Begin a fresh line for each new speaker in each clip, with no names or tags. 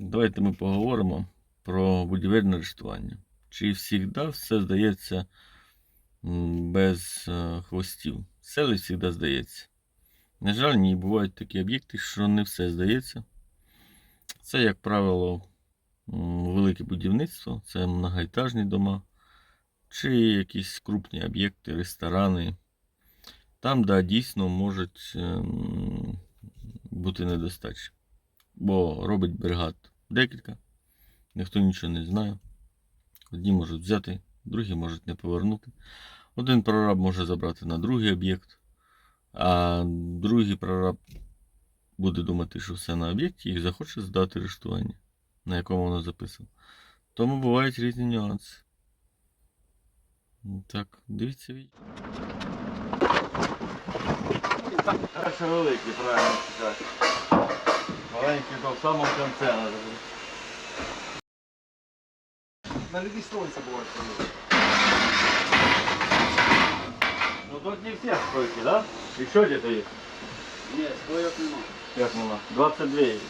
Давайте ми поговоримо про будівельне арештування. Чи завжди все здається без е, хвостів? Все ли завжди здається? На жаль, ні, бувають такі об'єкти, що не все здається. Це, як правило, велике будівництво, це многоетажні дома, чи якісь крупні об'єкти, ресторани. Там, да, дійсно можуть ем, бути недостачі. Бо робить бригад декілька, ніхто нічого не знає. Одні можуть взяти, другі можуть не повернути. Один прораб може забрати на другий об'єкт, а другий прораб буде думати, що все на об'єкті і захоче здати арештування, на якому воно записано. Тому бувають різні нюанси. Так, дивіться відео. Перше великий, правильно сказати. Маленький то в самому кінці треба.
На любі стройці бувають коли.
Ну тут не все стройки, да? Еще где-то есть?
Ні, стройок нема.
Как нема? 22 есть.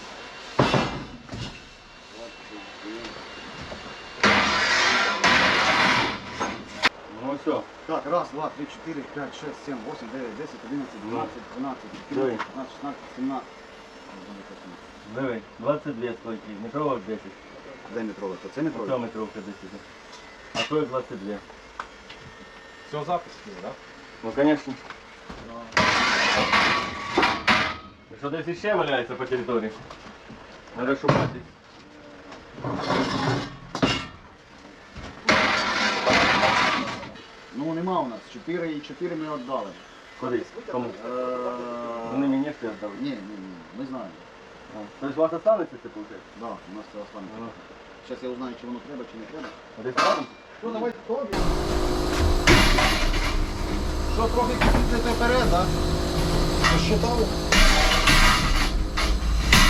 Ну все.
Так, раз, два, три, чотири, п'ять, шесть, сім, восемь, дев'ять, десять, одинадцять, дванадцять, тринадцять,
Давай.
чотирнадцять, п'ятнадцять, шістнадцять, сімнадцять.
22 стойки. Метровок 10.
Де метрове? То це метрове?
метровка 10. А то 22.
Все запис так?
Ну конечно. Що десь ще валяється по території? Надо шукати.
Ну нема у нас. Чотири і чотири ми віддали.
Кудись? Кому? Вони
Е,
мені ще віддали.
Ні, ні, ні, ми знаємо.
Тобто у вас останеться це виходить?
Да, у нас це останнє.
Ну.
Зараз я узнаю, чи воно треба, чи не треба.
Десь там?
Ну давай тобі. Що трохи купити вперед, так? Посчитав?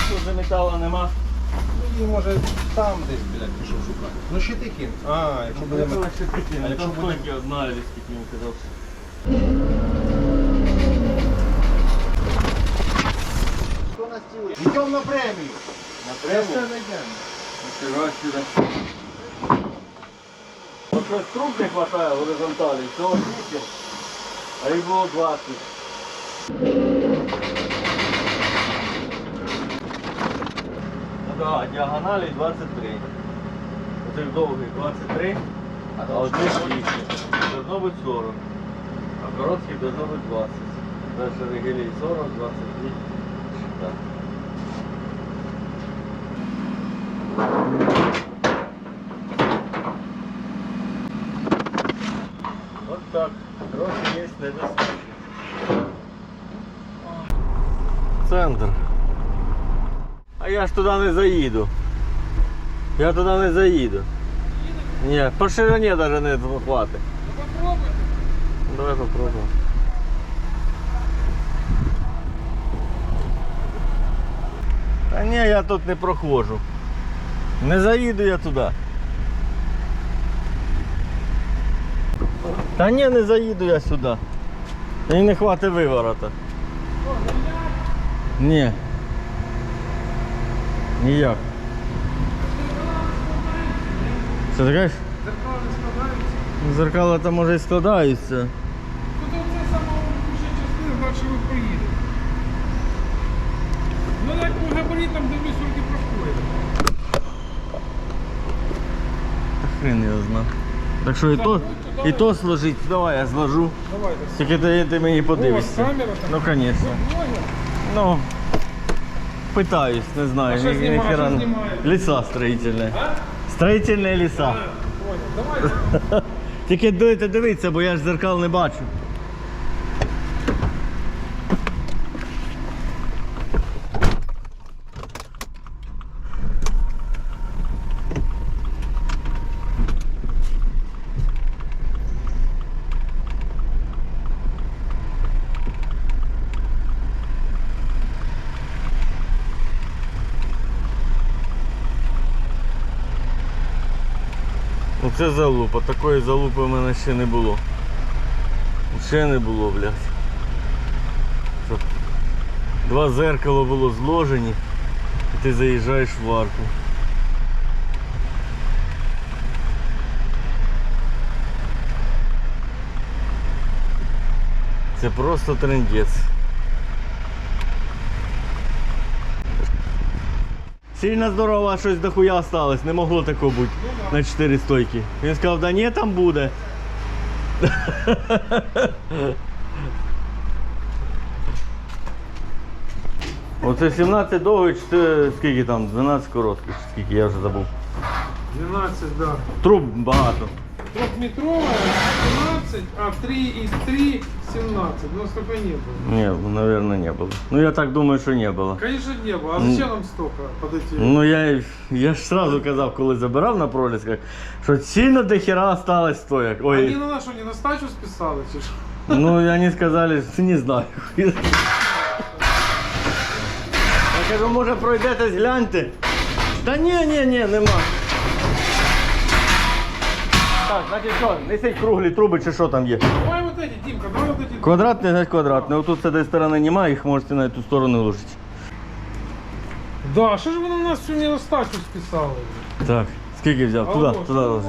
Тут же металу нема.
Ну, і може там десь, блядь, пішов шукати. Ну щити ким? А, якщо буде А
а
якщо
якщо
буде-
тільки одна скільки він казав.
Стілі? Йдемо на премію.
На. Нифига себе. Вот щось труб не хватає горизонталі, всього 8, а їх було 20. Ну да, діагоналі 23. Оцих довгих 23, а оцих 8. Должно бути 40. А коротких должно бути 20. Дальше регелей 40, 22. Так. Вот так. Трохи є недостатньо. Центр. А я ж туди не заїду. Я туди не заїду. Ні, по ширині навіть не хватить. Давай попробуємо. Та ні, я тут не проходжу. Не заїду я туди. Та ні, не заїду я сюди. Мені не хватить виворота. Ні. Ніяк. Ти кажеш?
Зеркала не складаються.
Зеркала там може і складаються.
Ну то це сама лучша частина, далі ви поїдете. Ну як по габаритам дивлюсь, вроді проходить.
Хрен його зна. Так що і то, і то сложить. Давай я зложу.
Давайте.
Тільки ти, ти мені подивишся.
Камера там.
Ну, звісно. Ну, питаюсь, не знаю.
А що
ні- ні
знімає, що знімає?
Ліса строїтельне. Строїтельне ліса.
Понял. Давай.
Тільки дивіться, дивіться, бо я ж зеркал не бачу. Це залупа, такої залупи в мене ще не було. Ще не було, блядь. Два зеркала було зложені і ти заїжджаєш в арку. Це просто трендець. Сильно здорово, а щось дохуя осталось, не могло такого бути на 4 стойки. Він сказав, да ні, там буде. Оце 17 довгих, чи скільки там, 12 коротких, скільки, я вже забув.
12, да.
Труб багато.
Трехметровая 12, а 3 из 3 17. Но столько не было.
Ні, наверное, не було. Ну я так думаю, що не було.
Конечно, не было. А зачем нам столько под эти?
Ну я, я ж сразу казав, коли забирав на пролісках, що сильно до хера осталось стояк.
Они
Ой,
на нашу не на стачу списали, чи що?
ну они сказали, не знаю. Я кажу, може пройдетесь, гляньте. Та ні, ні, ні, нема. Так, значить що, несіть круглі труби чи що там є.
Давай вот эти, Димка, давай вот эти.
Квадратний, значить квадратний. Отут з цієї сторони немає, їх можете на цю сторону ложити.
Да, що ж ви на нас не на списали?
Так, скільки взяв? Туди,
Алло,
туди
що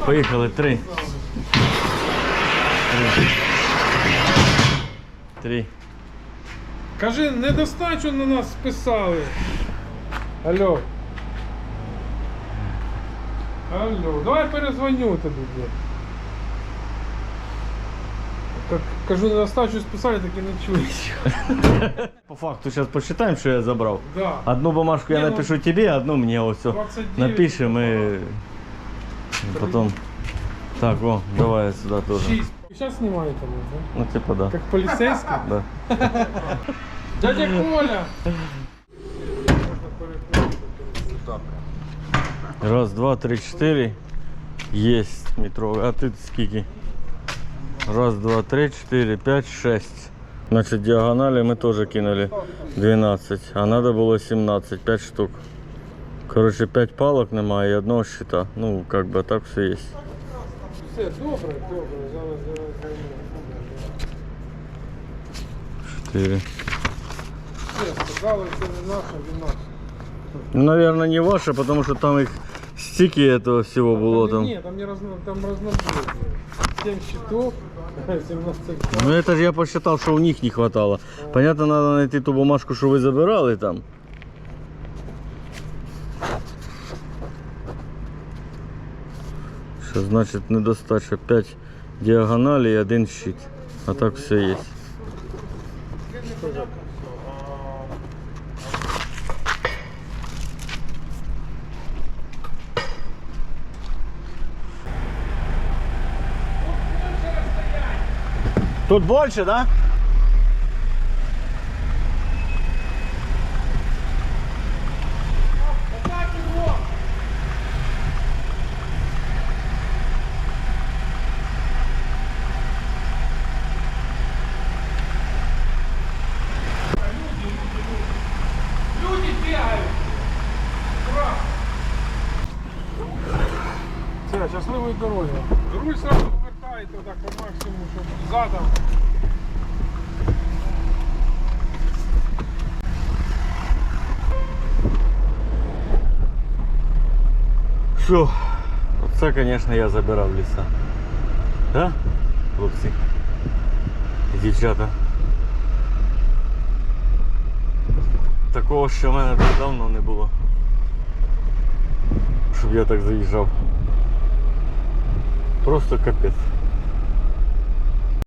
не
Поїхали, три.
списали?
Три.
Кажи, недостачу на нас списали. Алло. Алло, давай перезвоню тобі. блядь. Как, кажу, недостачу списали, так і не чуєш.
По факту зараз посчитаємо, що я забрав.
Да.
Одну бумажку я
Не, ну,
напишу тебе, одну мне. Вот все.
29.
Напишем и потом. Так, о, давай сюда тоже.
Шість. Сейчас снимаете нас, да?
Ну типа да.
Как полицейский.
Да.
Дядя Коля!
Раз, два, три, четыре. Есть метровый. А ты скільки? Раз, два, три, четыре, пять, шесть. Значит, диагонали мы тоже кинули 12, а надо было 17, 5 штук. Короче, 5 палок немає і одного щита. Ну, как бы так все есть.
Все, добре, добре. Зараз, зараз, зараз.
4.
Все, сказали, це не наше, він наш.
Ну, наверное, не ваше, потому что там их стики этого всего было там.
Нет, там не разно, там разнобой. 7 щитов, 17
Ну это же я посчитал, что у них не хватало. Понятно, надо найти ту бумажку, что вы забирали там. Что значит недостача 5 диагоналей и один щит. А так все есть. Тут больше, да?
Счастливые дороги. Грудь сразу повертаєте отак по максимуму, щоб задом.
Все. Оце, конечно, я забирав ліса. Да? Хлопці? І дівчата. Такого ще в мене давно не було. Щоб я так заїжджав. Просто капець.